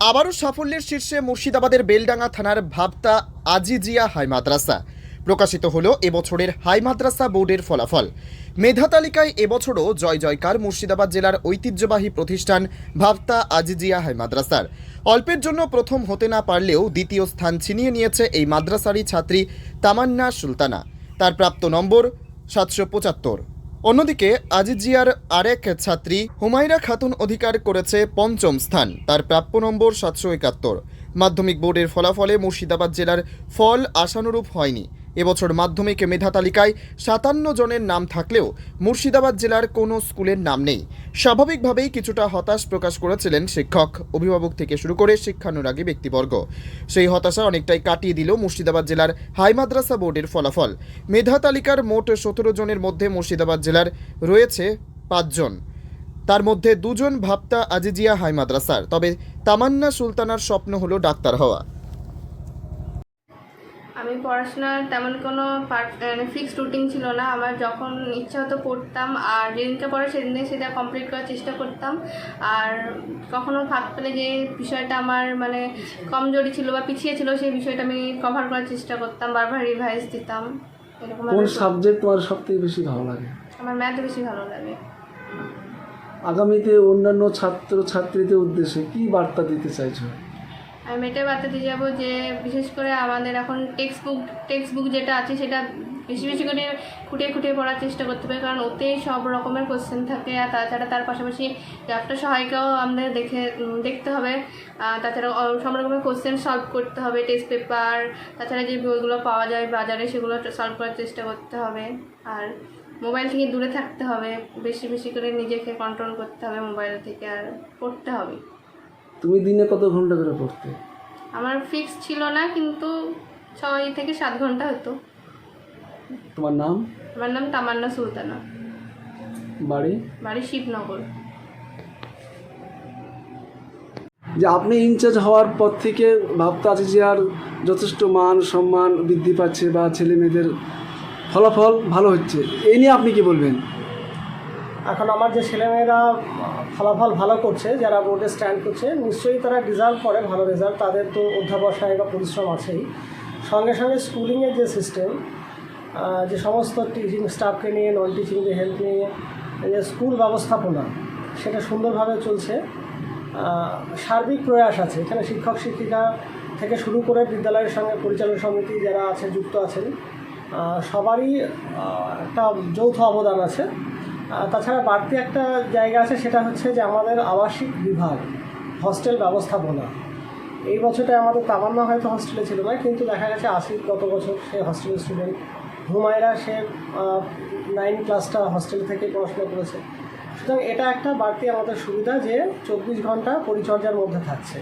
আবারও সাফল্যের শীর্ষে মুর্শিদাবাদের বেলডাঙ্গা থানার ভাবতা আজিজিয়া হাই মাদ্রাসা। প্রকাশিত হলো এবছরের হাই মাদ্রাসা বোর্ডের ফলাফল। মেধা তালিকায় এবছরও জয় জয়কার মুর্শিদাবাদ জেলার ঐতিহ্যবাহী প্রতিষ্ঠান ভাবতা আজিজিয়া হাই মাদ্রাসার। অল্পের জন্য প্রথম হতে না পারলেও দ্বিতীয় স্থান ছিনিয়ে নিয়েছে এই মাদ্রাসারই ছাত্রী তামান্না সুলতানা। তার প্রাপ্ত নম্বর সাতশো পঁচাত্তর। অন্যদিকে আজিজিয়ার আরেক ছাত্রী হুমাইরা খাতুন অধিকার করেছে পঞ্চম স্থান। তার প্রাপ্য নম্বর সাতশো একাত্তর। মাধ্যমিক বোর্ডের ফলাফলে মুর্শিদাবাদ জেলার ফল আশানুরূপ হয়নি। এবছর মাধ্যমিক মেধা তালিকায় সাতান্ন জনের নাম থাকলেও মুর্শিদাবাদ জেলার কোনো স্কুলের নাম নেই। স্বাভাবিকভাবেই কিছুটা হতাশ প্রকাশ করেছিলেন শিক্ষক, অভিভাবক থেকে শুরু করে শিক্ষানুরাগী ব্যক্তিবর্গ। সেই হতাশা অনেকটাই কাটিয়ে দিল মুর্শিদাবাদ জেলার হাই মাদ্রাসা বোর্ডের ফলাফল। মেধা তালিকার মোট সতেরো জনের মধ্যে মুর্শিদাবাদ জেলার রয়েছে পাঁচজন তার মধ্যে দুজন ভাবতা আজিজিয়া হাই মাদ্রাসার, তবে তামান্না সুলতানার স্বপ্ন হলো ডাক্তার হওয়া। আমি পড়াশোনার তেমন কোনো মানে ফিক্সড রুটিন ছিল না। আমার যখন ইচ্ছা হতো পড়তাম আর যেদিনটা পড়ে সেদিনে সেটা কমপ্লিট করার চেষ্টা করতাম। আর কখনো ফাঁক পেলে যে বিষয়টা আমার মানে কমজোরি ছিল বা পিছিয়ে ছিল সেই বিষয়টা আমি কভার করার চেষ্টা করতাম বারবার রিভাইজ দিতাম। এরকম কোন সাবজেক্ট তোমার সব থেকে বেশি ভালো লাগে? আমার ম্যাথ বেশি ভালো লাগে। আগামীতে অন্যান্য ছাত্র ছাত্রীদের উদ্দেশ্যে কি বার্তা দিতে চাইছো? আমি এটাই বাতাতে যাব যে বিশেষ করে আমাদের এখন টেক্সট বুক টেক্সট বুক যেটা আছে সেটা বেশি বেশি করে খুঁটিয়ে খুঁটিয়ে পড়ার চেষ্টা করতে হবে। কারণ ওতেই সব রকমের কোশ্চেন থাকে আর তাছাড়া তার পাশাপাশি চ্যাপ্টার সহায়িকাও আমাদের দেখে দেখতে হবে। তাছাড়া সব রকমের কোশ্চেন সলভ করতে হবে টেস্ট পেপার তাছাড়া যে বইগুলো পাওয়া যায় বাজারে সেগুলো সলভ করার চেষ্টা করতে হবে। আর মোবাইল থেকে দূরে থাকতে হবে, বেশি বেশি করে নিজেকে কন্ট্রোল করতে হবে মোবাইল থেকে আর পড়তে হবে। তুমি দিনে কত ঘণ্টা করে পড়তে? আমার ফিক্স ছিল না কিন্তু ছয় থেকে সাত ঘণ্টা হতো। তোমার নাম? আমার নাম তামান্না সুলতানা। বাড়ি? বাড়ি শিবনগর। যে আপনি ইনচার্জ হওয়ার পর থেকে ভাবতে আছে যে আর যথেষ্ট মান সম্মান বৃদ্ধি পাচ্ছে বা ছেলে মেয়েদের ফলাফল ভালো হচ্ছে এই নিয়ে আপনি কি বলবেন? এখন আমার যে ছেলেমেয়েরা ফলাফল ভালো করছে, যারা বোর্ডে স্ট্যান্ড করছে, নিশ্চয়ই তারা ডিজার্ভ করে ভালো রেজাল্ট তাদের তো অধ্যাবসায় বা পরিশ্রম আছেই। সঙ্গে সঙ্গে স্কুলিংয়ের যে সিস্টেম যে সমস্ত টিচিং স্টাফকে নিয়ে নন টিচিংকে হেল্প নিয়ে যে স্কুল ব্যবস্থাপনা, সেটা সুন্দরভাবে চলছে। সার্বিক প্রয়াস আছে। এখানে শিক্ষক, শিক্ষিকা থেকে শুরু করে বিদ্যালয়ের সঙ্গে পরিচালন সমিতি যারা আছে, যুক্ত আছেন সবারই একটা যৌথ অবদান আছে। তাছাড়া বাড়তি একটা জায়গা আছে, সেটা হচ্ছে যে আমাদের আবাসিক বিভাগ হস্টেল ব্যবস্থাপনা। এই বছরটা আমাদের তামান্না হয়তো হস্টেলে ছিল না, কিন্তু দেখা গেছে আশির গত বছর সে হস্টেলের স্টুডেন্ট হুমায়রা, সে নাইন ক্লাসটা হস্টেল থেকে পড়াশোনা করেছে। সুতরাং এটা একটা বাড়তি আমাদের সুবিধা যে চব্বিশ ঘণ্টা পরিচর্যার মধ্যে থাকছে।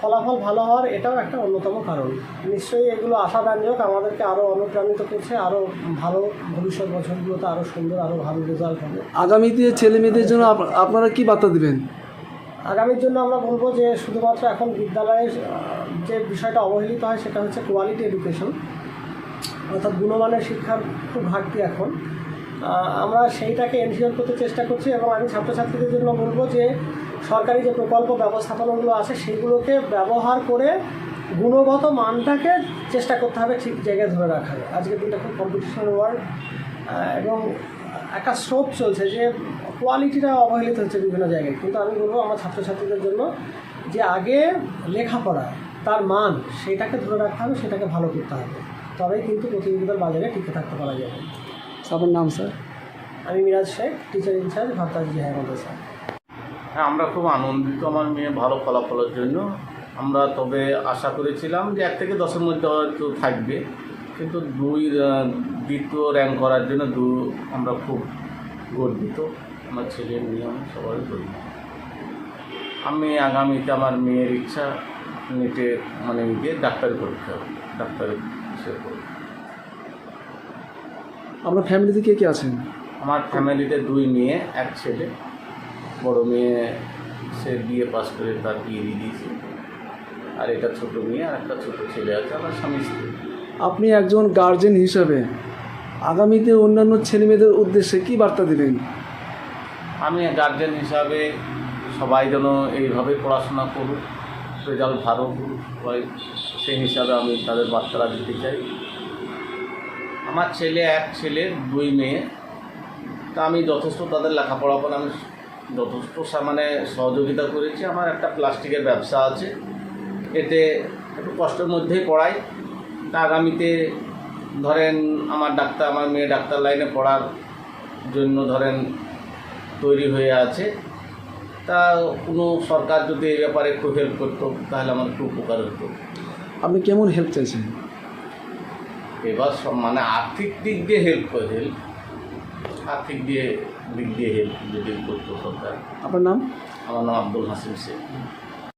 ফলাফল ভালো হওয়ার এটাও একটা অন্যতম কারণ। নিশ্চয়ই এগুলো আশাব্যঞ্জক আমাদেরকে আরও অনুপ্রাণিত করছে আরও ভালো ভবিষ্যৎ বছরগুলোতে আরও সুন্দর আরও ভালো রেজাল্ট হবে। আগামীতে ছেলে মেয়েদের জন্য আপনারা কি বার্তা দেবেন? আগামীর জন্য আমরা বলব যে শুধুমাত্র এখন বিদ্যালয়ে আহ, যে বিষয়টা অবহেলিত হয় সেটা হচ্ছে কোয়ালিটি এডুকেশন অর্থাৎ গুণমানের শিক্ষার খুব ঘাটতি এখন। আমরা সেইটাকে এনশিওর করতে চেষ্টা করছি এবং আমি ছাত্রছাত্রীদের জন্য বলব যে সরকারি যে প্রকল্প ব্যবস্থাপনাগুলো আছে সেগুলোকে ব্যবহার করে গুণগত মানটাকে চেষ্টা করতে হবে ঠিক জায়গায় ধরে রাখার। আজকের দিনটা খুব কম্পিটিশন ওয়ার্ল্ড এবং একটা স্রোত চলছে যে কোয়ালিটিটা অবহেলিত হচ্ছে বিভিন্ন জায়গায়। কিন্তু আমি বলব আমার ছাত্রছাত্রীদের জন্য যে আগে লেখাপড়া তার মান সেটাকে ধরে রাখতে হবে সেটাকে ভালো করতে হবে। তবেই কিন্তু প্রতিযোগিতার বাজারে টিকে থাকতে পারা যাবে। আপনার নাম স্যার? আমি Miraj Sheikh teacher in charge ভাবতাজ জিহাই মাদ্রাসা। হ্যাঁ আমরা খুব আনন্দিত আমার মেয়ে ভালো ফলাফলের জন্য। আমরা তবে আশা করেছিলাম যে এক থেকে দশের মধ্যে হয়তো থাকবে কিন্তু দুই দ্বিতীয় র্যাঙ্ক করার জন্য দু আমরা খুব গর্বিত। আমার ছেলে মেয়ে আমি সবাই গর্বিত। আমি আগামীতে আমার মেয়ের ইচ্ছা নেটে মানে গিয়ে ডাক্তারি পরীক্ষা হবে ডাক্তারি সে করবে। আপনার ফ্যামিলিতে কে কে আছেন? আমার ফ্যামিলিতে দুই মেয়ে এক ছেলে। বড় মেয়ে সে বিএ পাস করে তার বিয়ে দিয়ে দিয়েছে। আর এটা ছোট মেয়ে আর একটা ছোট ছেলে আছে আমার স্বামী স্ত্রী। আপনি একজন গার্জেন হিসাবে আগামীতে অন্যান্য ছেলে মেয়েদের উদ্দেশ্যে কি বার্তা দিবেন? আমি গার্জেন হিসাবে সবাই যেন এইভাবে পড়াশোনা করুক রেজাল্ট ভালো করুক সবাই সেই হিসাবে আমি তাদের বার্তাটা দিতে চাই। আমার ছেলে এক ছেলে দুই মেয়ে তা আমি যথেষ্ট তাদের লেখাপড়া করে আমি যথেষ্ট মানে সহযোগিতা করেছি। আমার একটা প্লাস্টিকের ব্যবসা আছে। এতে একটু কষ্টের মধ্যেই পড়াই। তা আগামীতে ধরেন আমার ডাক্তার আমার মেয়ে ডাক্তার লাইনে পড়ার জন্য ধরেন তৈরি হয়ে আছে। তা কোনো সরকার যদি এই ব্যাপারে একটু হেল্প করতো তাহলে আমার একটু উপকার হতো। আপনি কেমন হেল্প চাইছেন? এবার সব মানে আর্থিক দিক দিয়ে হেল্প হেল্প আর্থিক দিয়ে দিক দিয়ে হেল্প যদি করতো সরকার। আপনার নাম? আমার নাম আব্দুল হাসিম শেখ।